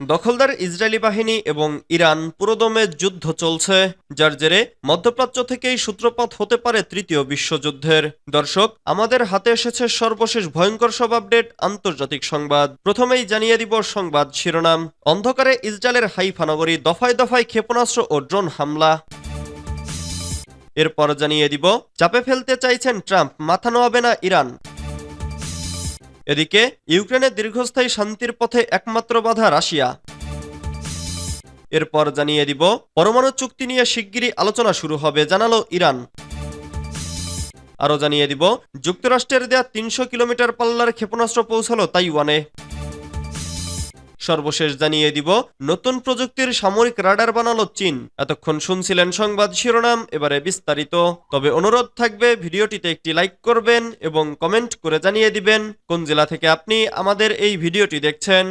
দখলদার ইসরায়েলি বাহিনী এবং ইরান পুরোদমে যুদ্ধ চলছে, যার জেরে মধ্যপ্রাচ্য থেকেই সূত্রপাত হতে পারে তৃতীয় বিশ্বযুদ্ধের। দর্শক, আমাদের হাতে এসেছে সর্বশেষ ভয়ঙ্কর সব আপডেট, আন্তর্জাতিক সংবাদ। প্রথমেই জানিয়ে দিব সংবাদ শিরোনাম। অন্ধকারে ইসরায়েলের হাইফা নগরী দফায় দফায় ক্ষেপণাস্ত্র ও ড্রোন হামলা। এরপর জানিয়ে দিব, চাপে ফেলতে চাইছেন ট্রাম্প, মাথা নোয়াবে না ইরান। এদিকে ইউক্রেনের দীর্ঘস্থায়ী শান্তির পথে একমাত্র বাধা রাশিয়া। এরপর জানিয়ে দিব, পরমাণু চুক্তি নিয়ে শিগগিরই আলোচনা শুরু হবে, জানালো ইরান। আরও জানিয়ে দিব, যুক্তরাষ্ট্রের দেয়া তিনশো কিলোমিটার পাল্লার ক্ষেপণাস্ত্র পৌঁছালো তাইওয়ানে। সর্বশেষ জানিয়ে দিব, নতুন প্রযুক্তির সামরিক রাডার বানালো চীন। এতক্ষণ শুনছিলেন সংবাদ শিরোনাম, এবারে বিস্তারিত। তবে অনুরোধ থাকবে, ভিডিওটিতে একটি লাইক করবেন এবং কমেন্ট করে জানিয়ে দিবেন, কোন জেলা থেকে আপনি আমাদের এই ভিডিওটি দেখছেন।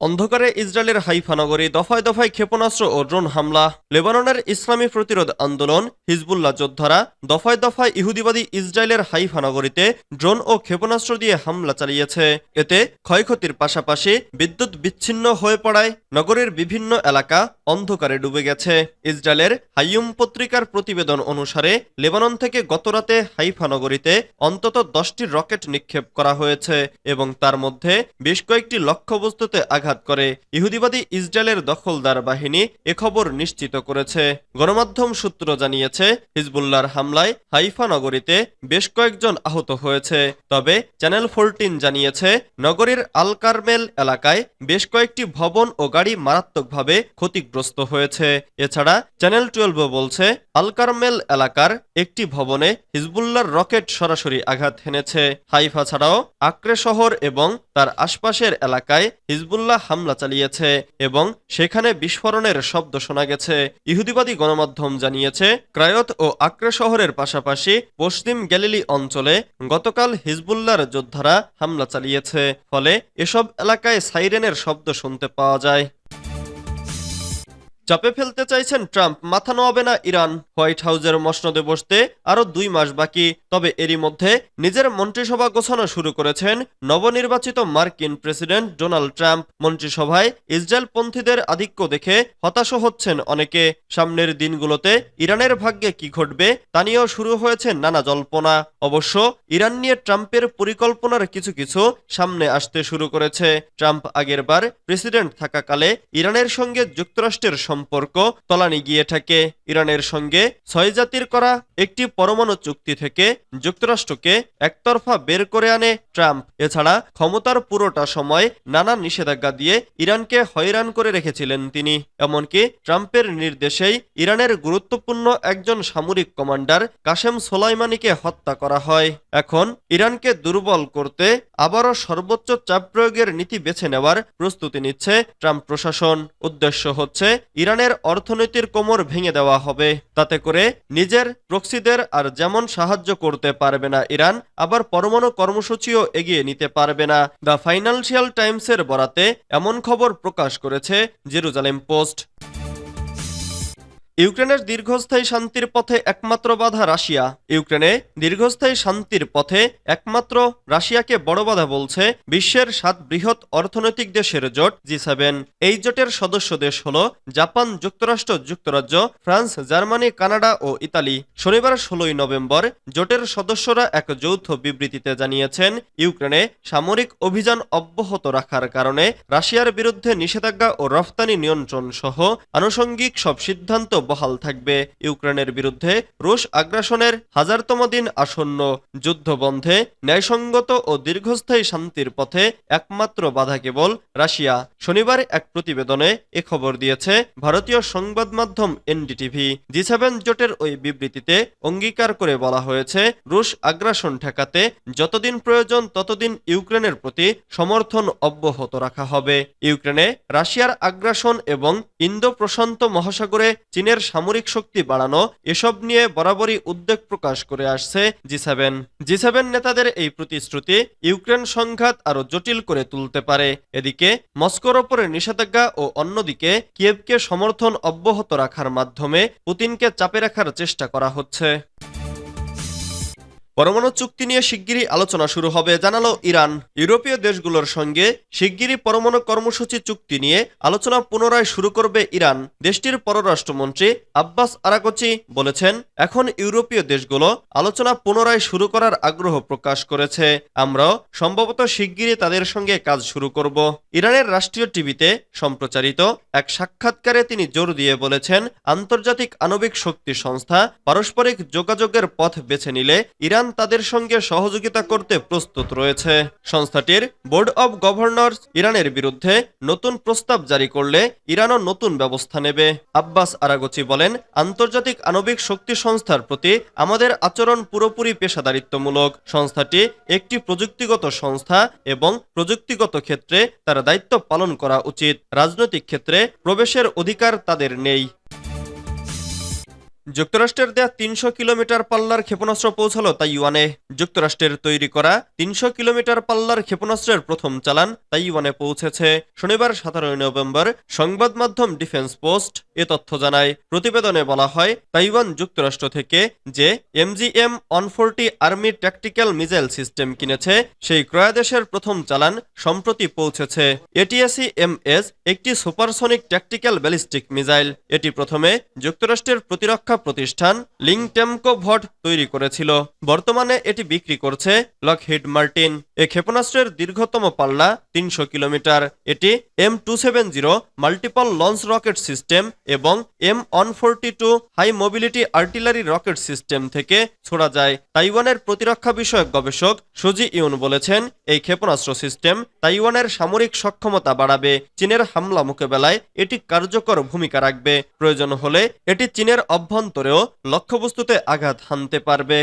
অন্ধকারে ইসরায়েলের হাইফা নগরী দফায় দফায় ক্ষেপণাস্ত্র ও ড্রোন হামলা, লেবাননের ইসলামী প্রতিরোধ আন্দোলন, হিজবুল্লাহ যোদ্ধারা দফায় দফায় ইহুদিবাদী ইসরায়েলের হাইফা নগরীতে ড্রোন ও ক্ষেপণাস্ত্র দিয়ে হামলা চালিয়েছে। এতে ক্ষয়ক্ষতির পাশাপাশি বিদ্যুৎ বিচ্ছিন্ন হয়ে পড়ায় নগরীর বিভিন্ন এলাকা অন্ধকারে ডুবে গেছে। ইসরায়েলের হাইয়ুম পত্রিকার প্রতিবেদন অনুসারে লেবানন থেকে গতরাতে হাইফা নগরীতে অন্তত দশটি রকেট নিক্ষেপ করা হয়েছে এবং তার মধ্যে বেশ কয়েকটি লক্ষ্যবস্তুতে আঘাত করে ইহুদিবাদী ইসরায়েলের দখলদার বাহিনী এ খবর নিশ্চিত করেছে। গণমাধ্যম সূত্র জানিয়েছে হিজবুল্লার হামলায় হাইফা নগরীতে বেশ কয়েকজন আহত হয়েছে। তবে চ্যানেল ফোরটিন জানিয়েছে, নগরীর আল কারমেল এলাকায় বেশ কয়েকটি ভবন ও গাড়ি মারাত্মকভাবে ক্ষতিগ্রস্ত হয়েছে। এছাড়া চ্যানেল টুয়েলভ বলছে আল কারমেল এলাকার একটি ভবনে হিজবুল্লার রকেট সরাসরি আঘাত হেনেছে। হাইফা ছাড়াও আক্রে শহর এবং তার আশপাশের এলাকায় হিজবুল্লাহ হামলা চালিয়েছে এবং সেখানে বিস্ফোরণের শব্দ শোনা গেছে। ইহুদিবাদী গণমাধ্যম জানিয়েছে, ক্রায়ত ও আক্রে শহরের পাশাপাশি পশ্চিম গ্যালিলি অঞ্চলে গতকাল হিজবুল্লার যোদ্ধারা হামলা চালিয়েছে। ফলে এসব এলাকায় সাইরেনের শব্দ শুনতে পাওয়া যায়। চাপে ফেলতে চাইছেন ট্রাম্প, মাথা নোয়াবে না ইরান। হোয়াইট হাউসের মসনদে বসতে আরও দুই মাস বাকি। তবে এরই মধ্যে নিজের মন্ত্রিসভা গোছানো শুরু করেছেন নবনির্বাচিত মার্কিন প্রেসিডেন্ট ডোনাল্ড ট্রাম্প। মন্ত্রিসভায় ইসরায়েল পন্থীদের আধিক্য দেখে হতাশ হচ্ছেন অনেকে। সামনের দিনগুলোতে ইরানের ভাগ্যে কি ঘটবে তা নিয়েও শুরু হয়েছে নানা জল্পনা। অবশ্য ইরান নিয়ে ট্রাম্পের পরিকল্পনার কিছু কিছু সামনে আসতে শুরু করেছে। ট্রাম্প আগেরবার প্রেসিডেন্ট থাকাকালে ইরানের সঙ্গে যুক্তরাষ্ট্রের সম্পর্ক তলানি গিয়ে থাকে ইরানের সঙ্গে। ছয় জাতির করা একটি পরমাণু চুক্তি থেকে যুক্তরাষ্ট্রকে একতরফা বের করে আনে ট্রাম্প। এছাড়া ক্ষমতার পুরোটা সময় নানা নিষেধাজ্ঞা দিয়ে ইরানকে হয়রান করে রেখেছিলেন তিনি। এমনকি ট্রাম্পের নির্দেশেই ইরানের গুরুত্বপূর্ণ একজন সামরিক কমান্ডার কাশেম সোলাইমানিকে হত্যা করা হয়। এখন ইরানকে দুর্বল করতে আবারও সর্বোচ্চ চাপ প্রয়োগের নীতি বেছে নেওয়ার প্রস্তুতি নিচ্ছে ট্রাম্প প্রশাসন। উদ্দেশ্য হচ্ছে ইরানের অর্থনীতির কোমর ভেঙে দেওয়া হবে। তাতে করে নিজের প্রক্সিদের আর যেমন সাহায্য করতে পারবে না ইরান, আবার পরমাণু কর্মসূচিও এগিয়ে নিতে পারবে না। দ্য ফাইন্যান্সিয়াল টাইমসের বরাতে এমন খবর প্রকাশ করেছে জেরুজালেম পোস্ট। ইউক্রেনের দীর্ঘস্থায়ী শান্তির পথে একমাত্র বাধা রাশিয়া। ইউক্রেনে দীর্ঘস্থায়ী শান্তির পথে একমাত্র রাশিয়াকে বড় বাধা বলছে বিশ্বের সাত বৃহৎ অর্থনৈতিক দেশের জোট, জি সেভেন। এই জোটের সদস্য দেশ হল জাপান, যুক্তরাষ্ট্র, যুক্তরাজ্য, ফ্রান্স, জার্মানি, কানাডা ও ইতালি। শনিবার ষোলোই নভেম্বর জোটের সদস্যরা এক যৌথ বিবৃতিতে জানিয়েছেন, ইউক্রেনে সামরিক অভিযান অব্যাহত রাখার কারণে রাশিয়ার বিরুদ্ধে নিষেধাজ্ঞা ও রফতানি নিয়ন্ত্রণ সহ আনুষঙ্গিক সব সিদ্ধান্ত বহাল থাকবে ইউক্রেনের বিরুদ্ধে রুশ আগ্রাসনের হাজারতম দিন আসন্ন যুদ্ধ বন্ধে ন্যায়সঙ্গত ও দীর্ঘস্থায়ী শান্তির পথে একমাত্র বাধা কেবল রাশিয়া। শনিবার এক প্রতিবেদনে এ খবর দিয়েছে, ভারতীয় সংবাদ মাধ্যম এনডিটিভি জি সেভেন জোটের ওই বিবৃতিতে অঙ্গীকার করে বলা হয়েছে, রুশ আগ্রাসন ঠেকাতে যতদিন প্রয়োজন ততদিন ইউক্রেনের প্রতি সমর্থন অব্যাহত রাখা হবে। ইউক্রেনে রাশিয়ার আগ্রাসন এবং ইন্দো প্রশান্ত মহাসাগরে চীনের সামরিক শক্তি বাড়ানো, এসব নিয়ে বরাবরই উদ্বেগ প্রকাশ করে আসছে জি সেভেন। জি সেভেন নেতাদের এই প্রতিশ্রুতি ইউক্রেন সংঘাত আরও জটিল করে তুলতে পারে। এদিকে, মস্কোর ওপরে নিষেধাজ্ঞা ও অন্যদিকে কিয়েভকে সমর্থন অব্যাহত রাখার মাধ্যমে পুতিনকে চাপে রাখার চেষ্টা করা হচ্ছে। পরমাণু চুক্তি নিয়ে শিগগিরই আলোচনা শুরু হবে, জানালো ইরান। ইউরোপীয় দেশগুলোর সঙ্গে শিগগিরই পরমাণু কর্মসূচি চুক্তি নিয়ে আলোচনা পুনরায় শুরু করবে ইরান, দেশটির পররাষ্ট্রমন্ত্রী আব্বাস আরাকচি বলেছেন, এখন ইউরোপীয় দেশগুলো আলোচনা পুনরায় শুরু করার আগ্রহ প্রকাশ করেছে। আমরাও সম্ভবত শিগগিরই তাদের সঙ্গে কাজ শুরু করব। ইরানের রাষ্ট্রীয় টিভিতে সম্প্রচারিত এক সাক্ষাৎকারে তিনি জোর দিয়ে বলেছেন, আন্তর্জাতিক আণবিক শক্তি সংস্থা পারস্পরিক যোগাযোগের পথ বেছে নিলে ইরান তাদের সঙ্গে সহযোগিতা করতে প্রস্তুত রয়েছে। সংস্থাটির বোর্ড অব গভর্নর ইরানের বিরুদ্ধে নতুন প্রস্তাব জারি করলে ইরানও নতুন ব্যবস্থা নেবে। আব্বাস আরাগচি বলেন, আন্তর্জাতিক আণবিক শক্তি সংস্থার প্রতি আমাদের আচরণ পুরোপুরি পেশাদারিত্বমূলক। সংস্থাটি একটি প্রযুক্তিগত সংস্থা এবং প্রযুক্তিগত ক্ষেত্রে তার দায়িত্ব পালন করা উচিত। রাজনৈতিক ক্ষেত্রে প্রবেশের অধিকার তাদের নেই। যুক্তরাষ্ট্রের দেয়া তিনশো কিলোমিটার পাল্লার ক্ষেপণাস্ত্র পৌঁছালো তাইওয়ানে। যুক্তরাষ্ট্রের তৈরি করা তিনশো কিলোমিটার পাল্লার ক্ষেপণাস্ত্রের প্রথম চালান তাইওয়ানে পৌঁছেছে। শনিবার সতেরোই নভেম্বর, সংবাদ মাধ্যম ডিফেন্স পোস্ট এ তথ্য জানায়। প্রতিবেদনে বলা হয়, তাইওয়ান যুক্তরাষ্ট্র থেকে যে MGM one forty army tactical missile system কিনেছে, সেই ক্রয়াদেশের প্রথম চালান সম্প্রতি পৌঁছেছে। এটিএসি এম এস একটি সুপারসনিক ট্যাকটিক্যাল ব্যালিস্টিক মিসাইল। এটি প্রথমে যুক্তরাষ্ট্রের প্রতিরক্ষা প্রতিষ্ঠান লিংটেমকো ভট তৈরি করেছিল। বর্তমানে এটি বিক্রি করছে লকহিড মার্টিন। এ ক্ষেপণাস্ত্রের দীর্ঘতম পাল্লা তিনশো কিলোমিটার। এটি M two seven zero multiple launch rocket system এবং M one forty two high mobility artillery rocket system থেকে ছোড়া যায়। তাইওয়ানের প্রতিরক্ষা বিষয়ক গবেষক সুজি ইউন বলেছেন, এই ক্ষেপণাস্ত্র সিস্টেম তাইওয়ানের সামরিক সক্ষমতা বাড়াবে, চীনের হামলা মোকাবেলায় এটি কার্যকর ভূমিকা রাখবে। প্রয়োজন হলে এটি চীনের অভ্যন্তরেও লক্ষ্যবস্তুতে আঘাত হানতে পারবে।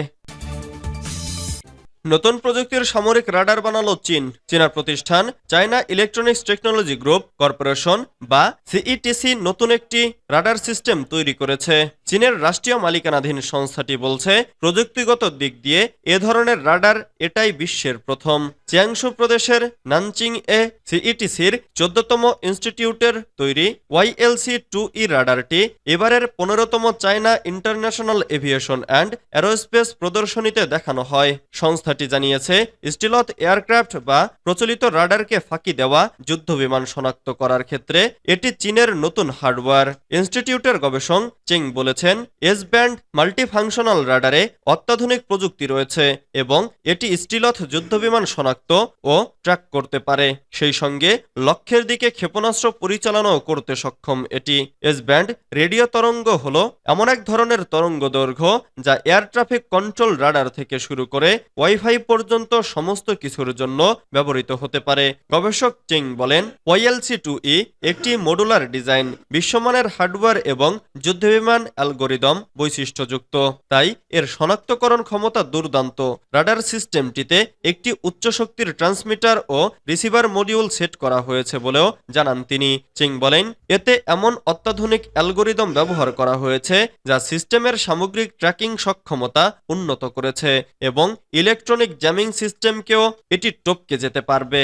নতুন প্রযুক্তির সামরিক রাডার বানালো চীন। চীনা প্রতিষ্ঠান China electronics technology group corporation বা সিইটিসি নতুন একটি রাডার সিস্টেম তৈরি করেছে। চীনের রাষ্ট্রীয় মালিকানাধীন সংস্থাটি বলছে, প্রযুক্তিগত দিক দিয়ে এ ধরনের রাডার এটাই বিশ্বের প্রথম। চিয়াংশু প্রদেশের নানচিং এ সিইটিসির চোদ্দতম ইনস্টিটিউটের তৈরি ওয়াইএলসি টু ই রাডারটি এবারের পনেরোতম China international aviation and aerospace প্রদর্শনীতে দেখানো হয়। সংস্থাটি জানিয়েছে, স্টিলথ এয়ারক্রাফট বা প্রচলিত রাডারকে ফাঁকি দেওয়া যুদ্ধবিমান শনাক্ত করার ক্ষেত্রে এটি চীনের নতুন হার্ডওয়্যার। ইনস্টিটিউটের গবেষক চেং বলেছেন এস ব্যান্ড মাল্টিফাংশনাল রাডারে অত্যাধুনিক প্রযুক্তি রয়েছে এবং এটি স্টিলথ যুদ্ধবিমান শনাক্ত ও ট্র্যাক করতে পারে। সেই সঙ্গে লক্ষ্যের দিকে ক্ষেপণাস্ত্র পরিচালনাও করতে সক্ষম। এটি এস ব্যান্ড রেডিও তরঙ্গ হল এমন এক ধরনের তরঙ্গ দৈর্ঘ্য যা এয়ার ট্রাফিক কন্ট্রোল রাডার থেকে শুরু করে ওয়াইফাই পর্যন্ত সমস্ত কিছুর জন্য ব্যবহৃত হতে পারে। গবেষক চিং বলেন ওয়াইএলসি টু ই একটি মডুলার ডিজাইন বিশ্বমানের হার্ডওয়্যার এবং যুদ্ধবিমান অ্যালগোরিদম বৈশিষ্ট্যযুক্ত। তাই এর শনাক্তকরণ ক্ষমতা দুর্দান্ত। রাডার সিস্টেমটিতে একটি উচ্চ শক্তির ট্রান্সমিটার ও রিসিভার মডিউল সেট করা হয়েছে বলেও জানান তিনি। চিং বলেন, এতে এমন অত্যাধুনিক অ্যালগোরিদম ব্যবহার করা হয়েছে যা সিস্টেমের সামগ্রিক ট্র্যাকিং সক্ষমতা উন্নত করেছে এবং ইলেকট্রনিক জ্যামিং সিস্টেমকেও এটি টপকে যেতে পারবে।